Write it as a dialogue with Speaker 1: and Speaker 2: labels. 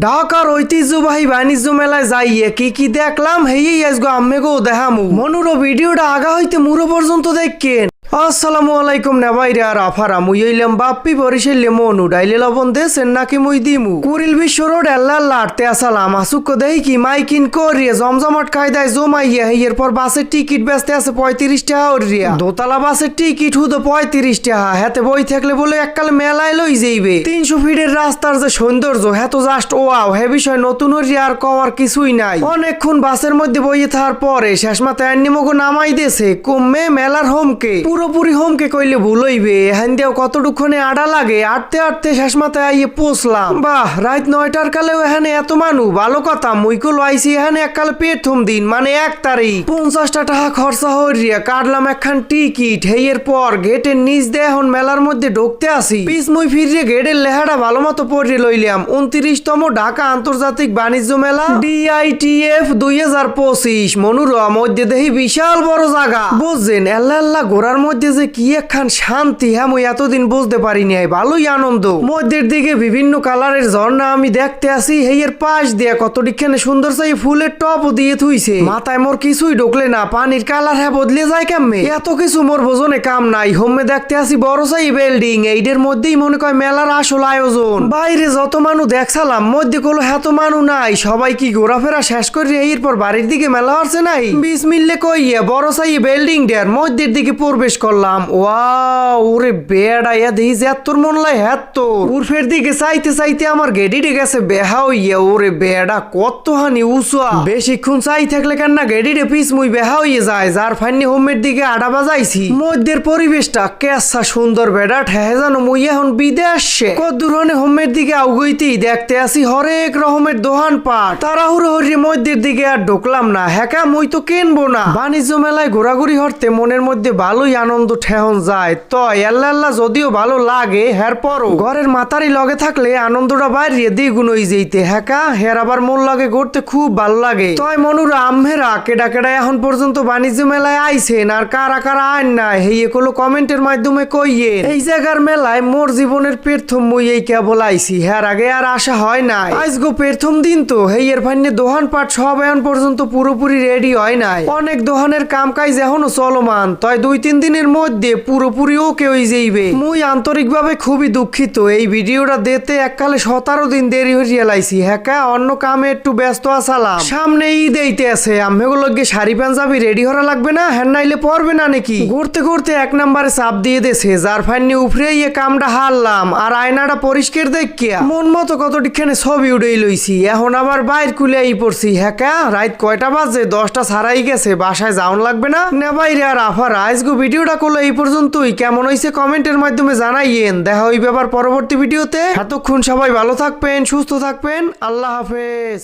Speaker 1: ঢাকার ঐতিহ্যবাহী বাণিজ্য মেলায় যাইয়ে কি কি দেখলাম, হেই আজগো আম্মেগো দেখামু মনুরো ভিডিওটা আগা হইতে মুরো পর্যন্ত দেখকেন। আসসালামু আলাইকুম না নেবাইরে আর আফারা, মুই হইলাম বাপ্পি বরিশাইলে মনু ডাইলে লবণ দেশেন নাকি মুই দিমু। কুরিল বিশ্ব রোড এল্লা লাড়তে আসালাম আসুক দেই কি মাইকিন করিয়ে, জমজমাট কায়দায় জমাইয়া হেয়ের পর বাসের টিকিট বেচতে আছে পঁয়ত্রিশ টাকা ওরিয়া দোতলা বাসের টিকিট হুদো পঁয়ত্রিশ টাকা, হাতে বই থাকলে বলে এককালে মেলায় লই যাইবে। তিনশো ফিটের রাস্তার যে সৌন্দর্য হ্যাঁ জাস্ট ওয়াও হে বিষয় নতুন হরিয়া আর কওয়ার কিছুই নাই। অনেকক্ষণ বাসের মধ্যে বইয়ে থাকার পরে শেষ মাথায় নামাই দেছে, কমে মেলার হোমকে। পুরোপুরি হোমকে কইলে ভুল হইবে। হ্যান দিয়েও কতটুক্ষণে আড়া লাগে আটতে আটতে শেষ মাথায় আইয়ে পৌঁছলাম। বাহ, রাত নয়টার কালেও এখানে এত মানু? ভালো কথা, মুইকুল আইসি এখানে এককালে প্রথম দিন মানে এক তারিখ। পঞ্চাশটা টাকা খরচা হরিয়া কাটলাম একখান টিকিট। হেয়ের পর গেটের নিচ দিয়ে এখন মেলার মধ্যে ঢুকতে আসি। পিস মুই ফিরিয়ে গেটের লেহাটা ভালো মতো পড়ে লইলাম। উনত্রিশতম ঢাকা আন্তর্জাতিক বাণিজ্য মেলা, ডিআইটিএফ দুই হাজার পঁচিশ। মনুরা মধ্যে দেখি বিশাল বড় জায়গা। বুঝছেন আল্লাহ আল্লাহ ঘোরার মধ্যে যে কি একখান শান্তি হ্যাঁ মুই এতদিন বুঝতে পারিনি আই ভালোই আনন্দ। মধ্যের দিকে বিভিন্ন কালারের ঝর্ণা আমি দেখতে আসি হেয়ের পাশ দিয়া কতটিখানে সুন্দর চাই ফুলের টপও দিয়ে থুইছে। মাথায় মোর কিছুই ঢুকলে না, পানির কালার হ্যাঁ বদলে যায় কেমনে? এত কিছু মোর বোঝনে কাম নাই, হোমে দেখতে আসি বড় চাই বিল্ডিং এইটার মধ্যেই মনে কয় মেলার আসল আয়োজন। বাইরে যত মানুষ দেখছালাম, মধ্যে কোনো এত মানু নাই, সবাই কি ঘোরাফেরা শেষ করে এরপর বাড়ির দিকে মেলা হচ্ছে নাই? বিশ মিললে কইয়ে, বড় চাই বিল্ডিং ডের মধ্যের দিকে প্রবেশ করলাম। ওয়াও, ওরে বেড়া ইয়া দেখি যে তোর মন লাই হ্যাত তোর উর্ফের দিকে চাইতে চাইতে আমার গেডিটে গেছে বেহা হইয়া, ওরে বেড়া কত হানি উসুয়া বেশিক্ষণ চাই থাকলে কেন না গেডিটে পিস মুই বেহা হইয়ে যায়, যার ফাইনি হোমের দিকে আডা বাজাইছি। মধ্যের পরিবেশটা কেসা সুন্দর বেড়া, ঠেহে জানো মুই এখন বিদেশে। কত দূরনে হোমের দিকে আউগইতেই দেখতে আসি হরেক রকমের দোহান পাট। তাড়াহুড়ো হরিয়ে মধ্যের দিকে আর ঢুকলাম না হ্যাঁ মুই তো কিনবো না। বাণিজ্য মেলায় ঘোরাঘুরি হরতে মনের মধ্যে ভালোই আনন্দ ঠেহন যায়। তো আল্লাহ আল্লাহ যদিও ভালো লাগে, হের পরও। ঘরের মাতারি লগে থাকলে আনন্দটা বাইরে দ্বিগুণ হয়ে যেতে হ্যাকা, হের আবার মন লাগে ঘুরতে খুব ভালো লাগে। তয়, মনুরা, আম্মেরা, কেডা কেডা এখন পর্যন্ত বাণিজ্য মেলায় আইছেন আর কারা কারা আইন নাই, হেই এগুলো কমেন্টের মাধ্যমে কইয়ে এই জায়গার মেলায় মোর জীবনের প্রথম মুই এই কেবল আইছি হ্যার আগে আর আশা হয় নাই। আজগো প্রথম দিন তো, হেই এর ফাইনে দোহান পাট সব এখন পর্যন্ত পুরোপুরি রেডি হয় নাই। অনেক দোহানের কাম কাজ এখনও চলমান, তয় দুই তিন দিনের মধ্যে পুরোপুরি ওকে হয়ে যাইবে মুই আন্তরিকভাবে খুবই দুঃখিত। এই ভিডিওটা দিতে এককালে সতেরো দিন দেরি হয়ে লাইছি হ্যাঁ অন্য কামে একটু ব্যস্ত আসালাম সামনে ঈদ এইতে আছে। আম্মেগুলোকে শাড়ি, পাঞ্জাবি রেডি হরা লাগবে না? হ্যাঁ নাইলে পরবে না নাকি? ঘুরতে ঘুরতে এক নম্বরে চাপ দিয়ে দেছে যার ফাইনি উফরে ইয়ে কামটা হারলাম। আর আয়নাটা পরিষ্কার দেখিয়া মন মতো কতটিখানে ছবি উড়েই লইছি। এখন আবার বাইর কুলে এই পড়ছি। হ্যাঁ রাত কয়টা বাজে? দশটা ছাড়াই গেছে। বাসায় যাওন লাগবে না? না বাইরে আর আফার। আজগো ভিডিওটা করল এই পর্যন্তই। কেমন হয়েছে কমেন্টের মাধ্যমে জানাইয়েন। দেখা হইবে আবার পরবর্তী ভিডিওতে। এতক্ষণ সবাই ভালো থাকবেন, সুস্থ থাকবেন। আল্লাহ হাফেজ।